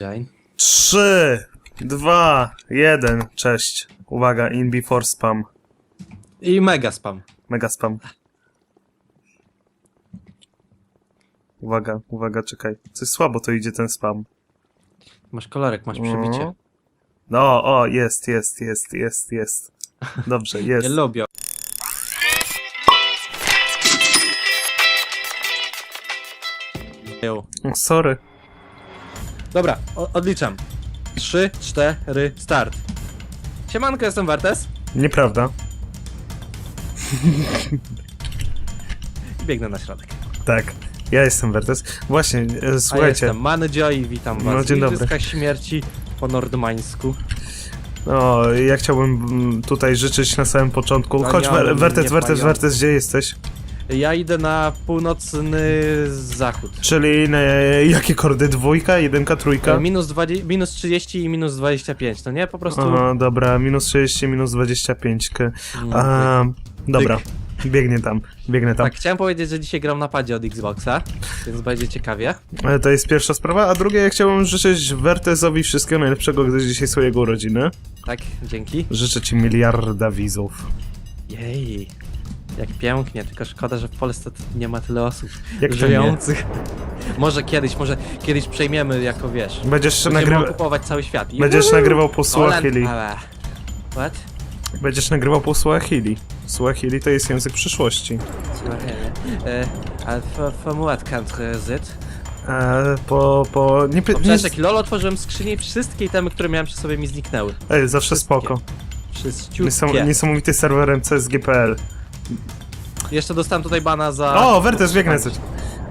Dzień. Trzy, dwa, jeden. Cześć. Uwaga, in before spam. I mega spam. Mega spam. Uwaga, uwaga, czekaj. Coś słabo to idzie ten spam. Masz kolorek, masz przebicie. No. No, o, jest, jest, jest, jest, jest. Dobrze, Nie jest. lubię. Eł. Sorry. Dobra, odliczam. 3, 4, start. Siemanko, jestem Wartes. Nieprawda. I biegnę na środek. Tak. Ja jestem Wertes. Właśnie, e, A słuchajcie. jestem Mandzio i witam was No, dzień dobry. Śmierci po nordmańsku. No, ja chciałbym mm, tutaj życzyć na samym początku. Chodź, Wspaniałym, Wer- Wertes, Wertes. Wertes, gdzie jesteś? Ja idę na północny zachód. Czyli na, jakie kordy? Dwójka, jedynka, trójka? E, Minus, 20, minus 30 i minus 25, no nie? Po prostu... Aha, dobra, minus 30, minus 25. K. Mm, A, dobra, biegnie tam, biegnę tam. Tak, chciałem powiedzieć, że dzisiaj gram na padzie od Xboxa, więc będzie ciekawie. E, To jest pierwsza sprawa, a drugie, ja chciałbym życzyć Wertesowi wszystkiego najlepszego, gdyż dzisiaj są jego urodziny. Tak, dzięki. Życzę ci miliarda widzów. Jej, jak pięknie, tylko szkoda, że w Polsce nie ma tyle osób Jak żyjących. Może kiedyś, może kiedyś przejmiemy jako wiesz. Będziesz, Będziemy nagrywa... okupować cały świat. I Będziesz nagrywał po power. What? Będziesz nagrywał po Suahili. Suahili to jest język przyszłości. Swahili. E, a from what country is it? E, po, po... Nie, py- O, nie, jak lol otworzyłem skrzynię i wszystkie itemy, które miałem przy sobie mi zniknęły. Ej, zawsze spoko. Niesam, niesamowity serwerem CSGPL. Jeszcze dostałem tutaj bana za... O, Wertes, biegnę coś.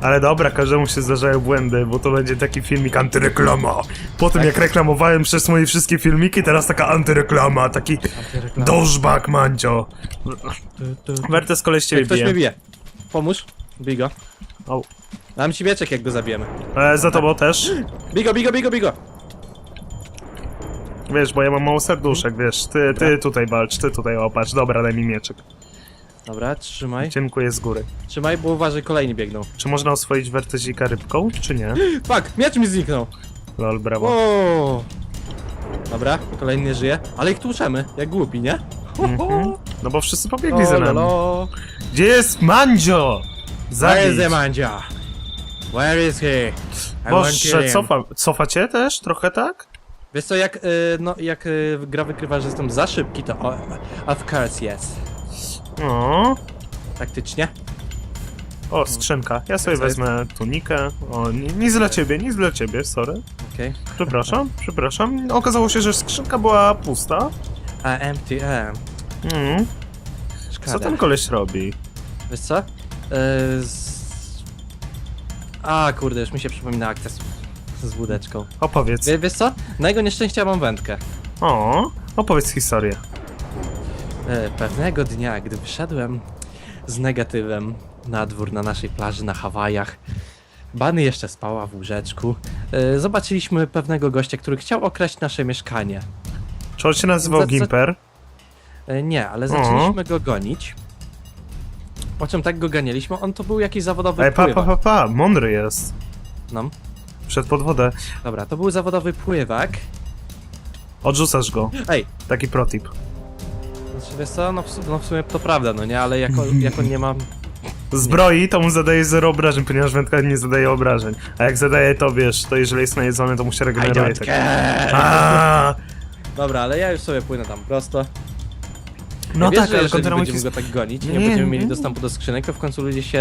Ale dobra, każdemu się zdarzają błędy, bo to będzie taki filmik antyreklama. Po tym Tak. jak reklamowałem przez moje wszystkie filmiki, teraz taka antyreklama, taki Antyreklama. dożbak mancio. Tu, tu. Wertes koleś ciebie ktoś mnie bije. bije. Pomóż. Bij go. O. Dam ci mieczek, jak go zabijemy. E, za tobą też. Bij go, bij go, bij go, bij go. Wiesz, bo ja mam mało serduszek, wiesz. Ty, ty tutaj walcz, ty tutaj opatrz. Dobra, daj mi mieczek. Dobra, trzymaj. Dziękuję z góry. Trzymaj, bo uważaj, kolejni biegną. Czy można oswoić Wertezika rybką, czy nie? Fuck, miecz mi zniknął. Lol, brawo. O. Dobra, kolejny żyje. Ale ich tłuczemy, jak głupi, nie? Mhm. No bo wszyscy pobiegli za nami. lolo. Gdzie jest Mandzio? Where is Zabić. the mandzia? Where is he? I want Boże, him. cofa, też? Trochę tak? Wiesz co, jak, y, no, jak y, gra wykrywa, że jestem za szybki, to o, of course yes. O, Taktycznie. o skrzynka. Ja sobie Co jest? wezmę tunikę. O, ni- nic dla ciebie, nic dla ciebie, sorry. Okej. Przepraszam, przepraszam. Okazało się, że skrzynka była pusta. A empty, e. Mm. Szkoda. Co ten koleś robi? Wiesz co? Y, z... A kurde, już mi się przypomina akcja z, z wódeczką. Opowiedz. Wie, wiesz co? Na jego nieszczęście ja mam wędkę. O, opowiedz historię. E, Pewnego dnia, gdy wyszedłem z negatywem na dwór na naszej plaży na Hawajach, Bany jeszcze spała w łóżeczku, e, zobaczyliśmy pewnego gościa, który chciał okraść nasze mieszkanie. Czy on się nazywał Za- za- Gimper? E, Nie, ale zaczęliśmy go gonić. Po czym tak go ganialiśmy, on to był jakiś zawodowy Ej, pa, pa, pływak. pa, pa, mądry jest. No, Przed pod wodę. dobra, to był zawodowy pływak. Odrzucasz go. Ej, Taki protip. Wiesz co, no w, no w sumie to prawda, no nie, ale jako, jako nie mam... Zbroi, to mu zadaje zero obrażeń, ponieważ wędka nie zadaje obrażeń. A jak zadaje to, wiesz, to jeżeli jest najedzony, to mu się regeneruje. Tak. Dobra, ale ja już sobie płynę tam prosto. No Wiesz, tak, że ale jeżeli kontynuuj, będziemy his go tak gonić, nie, Nie, będziemy nie. mieli dostępu do skrzynek, to w końcu ludzie się,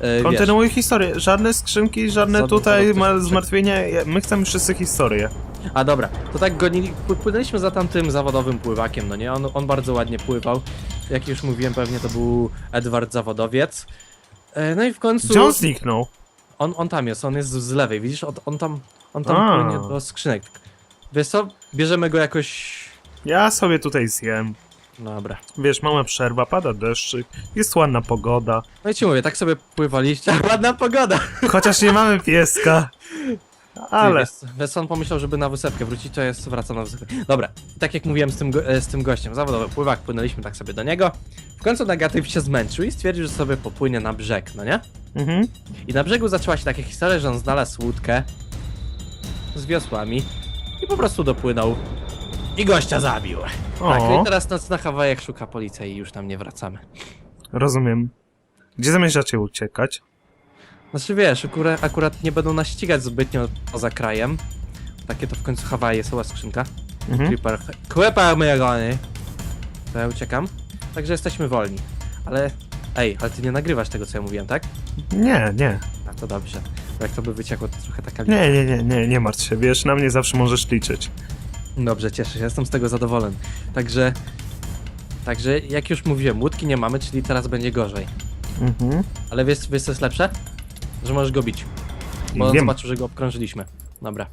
e, wiesz, kontynuuj historię. Żadne skrzynki, żadne tutaj ma zmartwienia. My chcemy wszyscy historię. A dobra, to tak gonili, pły- płynęliśmy za tamtym zawodowym pływakiem, no nie? On, on bardzo ładnie pływał. Jak już mówiłem, pewnie to był Edward Zawodowiec. E, no i w końcu... On zniknął? On, on tam jest, on jest z lewej, widzisz? On, on tam, on tam A. płynie do skrzynek. Wiesz co? Bierzemy go jakoś... Ja sobie tutaj zjem. Dobra. Wiesz, mała przerwa, pada deszczyk, jest ładna pogoda. No i ci mówię, tak sobie pływaliście. Ładna pogoda! Chociaż nie mamy pieska. Ale. Wiesz, wiesz co, on pomyślał, żeby na wysepkę wrócić, to jest wraca na wysepkę. Dobra, tak jak mówiłem z tym, go, e, z tym gościem, zawodowy pływak, płynęliśmy tak sobie do niego. W końcu negatyw się zmęczył i stwierdził, że sobie popłynie na brzeg, no nie? Mhm. I na brzegu zaczęła się taka historia, że on znalazł łódkę. z wiosłami i po prostu dopłynął i gościa zabił. Tak, no O, i teraz nas na Hawajach szuka policja i już tam nie wracamy. rozumiem. Gdzie zamierzacie uciekać? Znaczy wiesz, akurat, akurat nie będą nas ścigać zbytnio poza krajem. Takie to w końcu Hawaje, są skrzynka. Mhm. Creeper. Creeper mylony. To ja uciekam. Także jesteśmy wolni. Ale. Ej, ale ty nie nagrywasz tego, co ja mówiłem, tak? Nie, nie. A to dobrze. Bo jak to by wyciekło, to trochę taka Nie, nie, nie, nie, nie martw się, wiesz, na mnie zawsze możesz liczyć. Dobrze, cieszę się, jestem z tego zadowolony. Także. Także, jak już mówiłem, łódki nie mamy, czyli teraz będzie gorzej. Mhm. Ale wiesz, wiesz co jest lepsze? Że możesz go bić. Bo on Wiem. zobaczył, że go obkrążyliśmy. Dobra.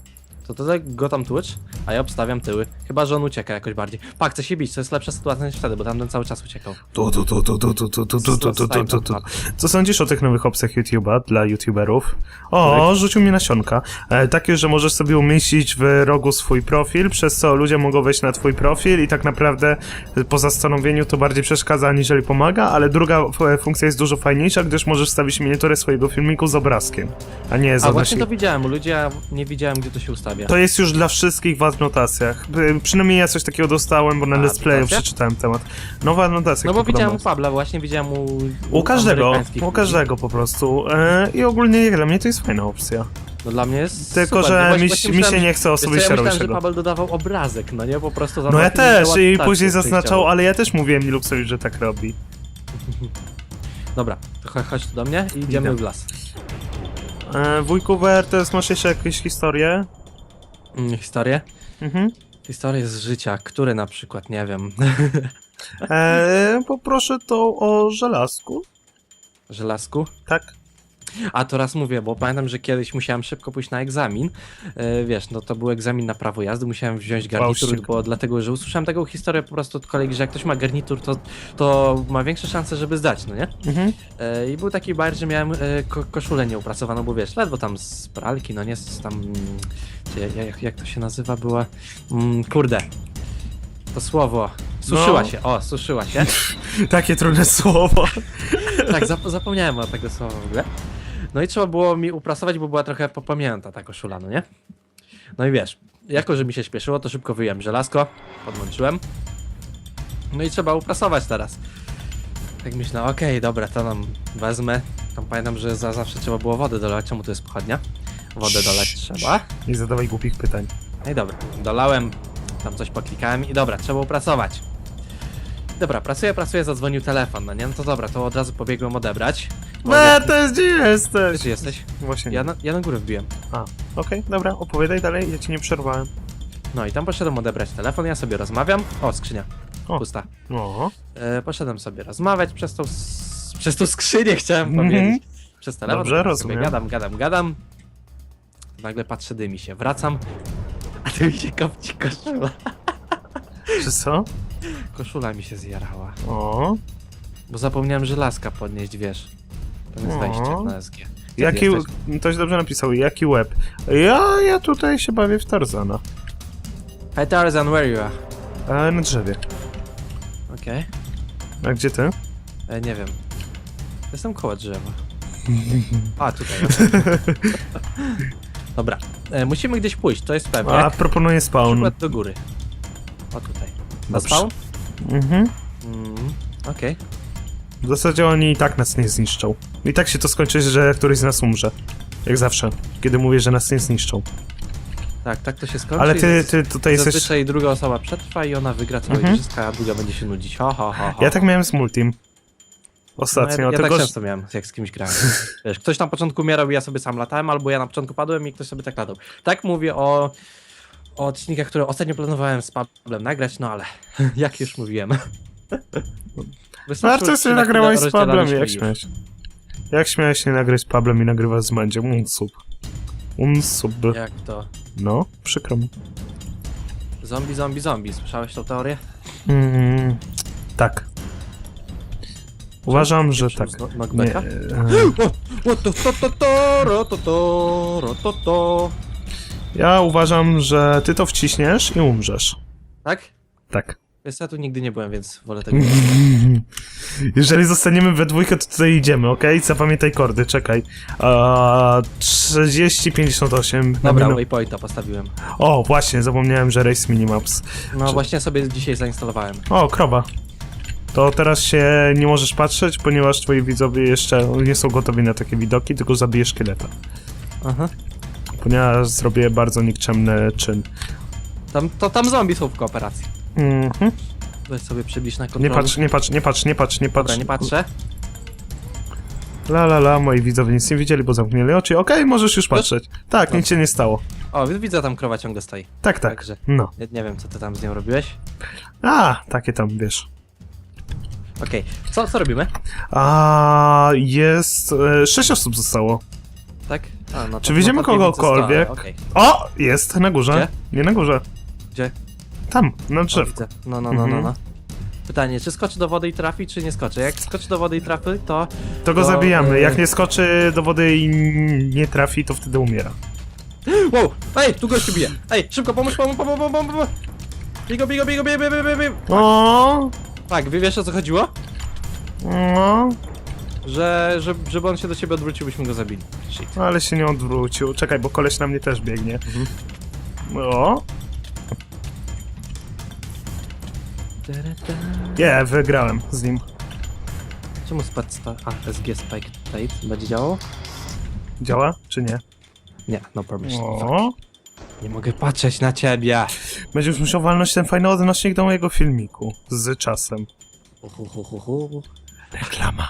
To tutaj go tam tłucz, a ja obstawiam tyły. Chyba, że on ucieka jakoś bardziej. Pa, chce się bić, to jest lepsza sytuacja niż wtedy, bo tamten cały czas uciekał. Tu, tu, tu, tu, tu, tu, tu, tu, tu, tu, tu, tu, tu. Co sądzisz o tych nowych opcjach YouTube'a dla YouTuberów? O, rzucił mi nasionka. E, takie, że możesz sobie umieścić w rogu swój profil, przez co ludzie mogą wejść na twój profil i tak naprawdę e, po zastanowieniu to bardziej przeszkadza, aniżeli pomaga, ale druga funkcja jest dużo fajniejsza, gdyż możesz stawić miniaturę swojego filmiku z obrazkiem, a nie z A właśnie odnośnikiem. to widziałem, u ludzi ja nie widziałem, gdzie to się To jest już dla wszystkich w adnotacjach. Przynajmniej ja coś takiego dostałem, bo na A, Let's Playu adnotacja? przeczytałem temat. Nowa adnotacja. No bo widziałem u. Pabla, właśnie widziałem u... U każdego, u każdego po prostu. E, I ogólnie dla mnie to jest fajna opcja. No dla mnie jest Tylko, super. że Właśnie- mi, mi się nie chce co, ja osobiście robić myślałem, że. Paweł dodawał obrazek, no nie? Po prostu No ja też i później zaznaczał, ale ja też mówiłem Niluxowi, że tak robi. Dobra, to cho- chodź tu do mnie i idziemy Idę. w las. E, wujku WRTS, masz jeszcze jakieś historie? Historie? Mhm. Historie z życia, które na przykład, nie wiem, E, poproszę to o żelazku. żelazku. Tak. A to raz mówię, bo pamiętam, że kiedyś musiałem szybko pójść na egzamin. E, wiesz, no to był egzamin na prawo jazdy, musiałem wziąć garnitur, bo dlatego, że usłyszałem taką historię po prostu od kolegi, że jak ktoś ma garnitur, to, to ma większe szanse, żeby zdać, no nie? Mhm. E, I był taki bar, że miałem e, ko koszulę nieupracowaną, bo wiesz, ledwo tam z pralki, no nie, z tam... jak, jak to się nazywa, była... Mm, kurde. To słowo. Suszyła No. się, o, suszyła się. Takie trudne słowo. tak, zap zapomniałem o tego słowa w ogóle. No i trzeba było mi uprasować, bo była trochę popamięta ta koszula, no nie? No i wiesz, jako że mi się śpieszyło, to szybko wyjąłem żelazko, podłączyłem. No i trzeba uprasować teraz. Tak myślę, okej, dobra, to nam wezmę. Tam pamiętam, że za zawsze trzeba było wodę dolać. Czemu tu jest pochodnia? Wodę dolać trzeba. Nie zadawaj głupich pytań. No i dobra, dolałem, tam coś poklikałem i dobra, trzeba uprasować. Dobra, pracuję, pracuję, zadzwonił telefon, no nie? No to dobra, to od razu pobiegłem odebrać. WRTS, gdzie jesteś? Gdzie jesteś? Właśnie. Ja na, ja na górę wbiłem. A, okej, dobra, opowiadaj dalej, ja ci nie przerwałem. No i tam poszedłem odebrać telefon, ja sobie rozmawiam. O, skrzynia. O. Pusta. No. E, poszedłem sobie rozmawiać przez tą, s- przez tą skrzynię, chciałem Mhm. powiedzieć. Przez telefon. Dobrze, tak sobie rozumiem. Gadam, gadam, gadam. Nagle patrzę, dymi się. Wracam, a ty mi się kopci koszula. Czy co? Koszula mi się zjarała. O. Bo zapomniałem żelazka podnieść, wiesz. To jest O. wejście na SG. Ty Jaki, jesteś? ktoś dobrze napisał, jaki łeb. Ja, ja tutaj się bawię w Tarzana. Hi Tarzan, where you are? E, na drzewie. Okej. A gdzie ty? E, nie wiem. Jestem koło drzewa. A, tutaj. Dobra. E, musimy gdzieś pójść, to jest pewne. A, proponuję spawn. Przykład do góry. O tutaj. Na Dobrze. spawn? Mhm. Mm, Okej. W zasadzie oni i tak nas nie zniszczą. I tak się to skończy, że któryś z nas umrze. Jak zawsze, kiedy mówię, że nas nie zniszczą. Tak, tak to się skończy. Ale ty, ty tutaj jesteś... Zazwyczaj druga osoba przetrwa i ona wygra całe Mhm. igrzyska, a druga będzie się nudzić. Ha, ha, ha, ha. Ja tak miałem z Multim. No, Ostatnio, ja, ja tylko... tak że- często miałem, jak z kimś grałem. Wiesz, ktoś na początku umierał i ja sobie sam latałem, albo ja na początku padłem i ktoś sobie tak latał. Tak mówię o, o odcinkach, które ostatnio planowałem z Pablem nagrać, no ale jak już mówiłem. Wystarczy Warto sobie nagrałeś z Pablem, jak śmiałeś. Jak śmiałeś nie nagrać z Pablem i nagrywać z Mandziem? Unsub. Unsub. Jak to? No, przykro mi. Zombie, zombie, zombie. Słyszałeś tą teorię? Mm, tak. Uważam, że tak. no- Nie, e, O to, to, to, to, ro, to, to, ro, to, to. Ja uważam, że ty to wciśniesz i umrzesz. Tak? Tak. Wiesz, ja tu nigdy nie byłem, więc wolę tego. Jeżeli zostaniemy we dwójkę, to tutaj idziemy, okej? Zapamiętaj kordy, czekaj. A, 30, 58. Dobra, minu- waypointa postawiłem. O, właśnie, zapomniałem, że Race Minimaps. No właśnie sobie dzisiaj zainstalowałem. O, krowa. To teraz się nie możesz patrzeć, ponieważ twoi widzowie jeszcze nie są gotowi na takie widoki, tylko zabijesz szkieleta. Aha. Ponieważ zrobię bardzo nikczemny czyn. Tam, to tam zombie są w kooperacji. Mhm. Weź sobie przybliż na Nie kontrolę. patrz, nie patrz, nie patrz, nie patrz, nie patrz. Dobra, nie patrzę. La la la, moi widzowie nic nie widzieli, bo zamknęli oczy. Okej, możesz już patrzeć. Tak, nic się nie stało. O, widzę tam krowa ciągle stoi. Tak, tak. Także. No. Nie, nie wiem, co ty tam z nią robiłeś. A, takie tam, wiesz. Okej, co, co robimy? A jest. E, sześć osób zostało. Tak? A, no to Czy widzimy no to piwnicy kogokolwiek? Okej, O! Jest na górze. Nie na górze. gdzie? Tam, na O, drzew. widzę. No, no, no, no, Mhm. no. Pytanie, czy skoczy do wody i trafi, czy nie skoczy? Jak skoczy do wody i trafi, to... To go To, zabijamy. e, Jak nie skoczy do wody i nie trafi, to wtedy umiera. Wow! Ej, tu gościu bije! Ej, szybko, pomóż, pomóż, pomóż, pomóż, pomóż! Bigo, bigo, bigo, bigo, bigo, bigo, bigo! O! Tak, wy wiesz o co chodziło? O! Że, że, żeby on się do ciebie odwrócił, byśmy go zabili. Shit. Ale się nie odwrócił. Czekaj, bo koleś na mnie też biegnie. O! Nie, wygrałem z nim. Czemu spadł sta... A, SG Spike Plate będzie działało? Działa, czy nie? Nie, no permission. Fuck. O! Nie mogę patrzeć na ciebie! Będziesz musiał walnąć ten fajny odnośnik do mojego filmiku. Z czasem. Uhuhuhuhu. Reklama.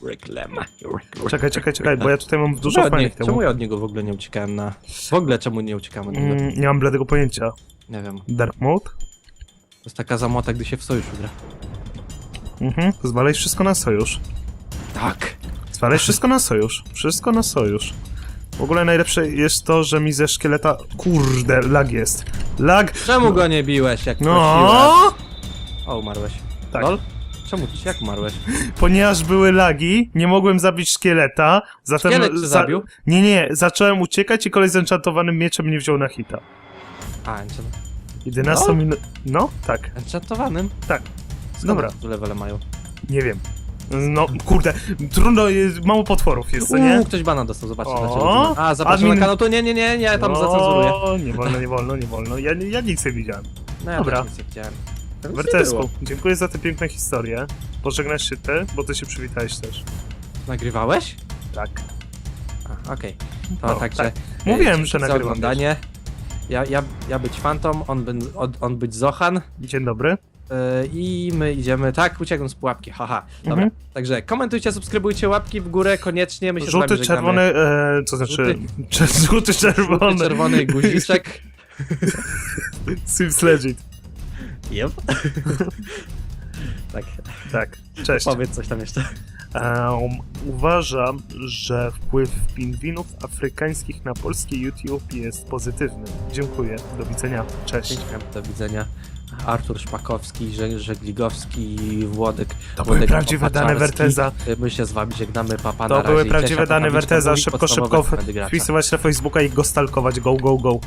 Reklama. Czekaj, czekaj, czekaj, bo ja tutaj mam dużo Czemu, fajnych nie, temu. czemu ja od niego w ogóle nie uciekałem na... W ogóle czemu nie od niego? Mm, nie mam bladego pojęcia. Nie wiem. Dark mode? To jest taka zamota, gdy się w sojuszu gra. Mhm. Zwalaj wszystko na sojusz. Tak. Zwalaj wszystko na sojusz. Wszystko na sojusz. W ogóle najlepsze jest to, że mi ze szkieleta... Kurde, lag jest. Lag! Czemu go nie biłeś, jak? No! O, umarłeś. Tak. Lol? Czemu? Jak umarłeś? Ponieważ były lagi, nie mogłem zabić szkieleta, zatem... Szkielet cię zabił? Nie, nie, zacząłem uciekać i kolej z enchantowanym mieczem mnie wziął na hita. A, enchant... 11 No? minut... No, tak, enchantowanym? tak. Skąd Dobra. tu levele mają? Nie wiem. No, kurde, trudno, jest, mało potworów jest, co nie? Uuu, ktoś bana dostał, zobaczcie. O, dlaczego. A, zapraszam admin- na kanał, to nie, nie, nie, nie, tam no, zacenzuruję. nie wolno, nie wolno, nie wolno. Ja, ja nic nie widziałem. No ja Dobra. też nic nie. Tam nic nie Wertesku, było. dziękuję za tę piękną historię. Pożegnasz się ty, bo ty się przywitałeś też. Nagrywałeś? Tak. A, okej. To No, także... tak. Mówiłem, e, dzięki że za nagrywam. oglądanie. Ja, ja, ja być Phantom, on, by, on, on być Zohan. Dzień dobry. Yy, I my idziemy, tak, uciekłem z pułapki, haha. Dobra, Mhm. także komentujcie, subskrybujcie, łapki w górę, koniecznie, my się z Żółty, wami żegnamy. czerwony, e, co znaczy... Żółty, czerwony. Żółty, czerwony guziczek. Sims Legit. Yep. tak, Tak, cześć. powiedz coś tam jeszcze. Um, uważam, że wpływ pingwinów afrykańskich na polski YouTube jest pozytywny. Dziękuję, do widzenia, cześć. Dziękuję, do widzenia. Artur Szpakowski, Że- Żegligovski, Włodek. To były Włodek prawdziwe dane. Werteza. My się z wami żegnamy, papa To na razie były i prawdziwe Czesia dane Werteza. Szybko, szybko wpisywać na Facebooka i go stalkować. Go, go, go.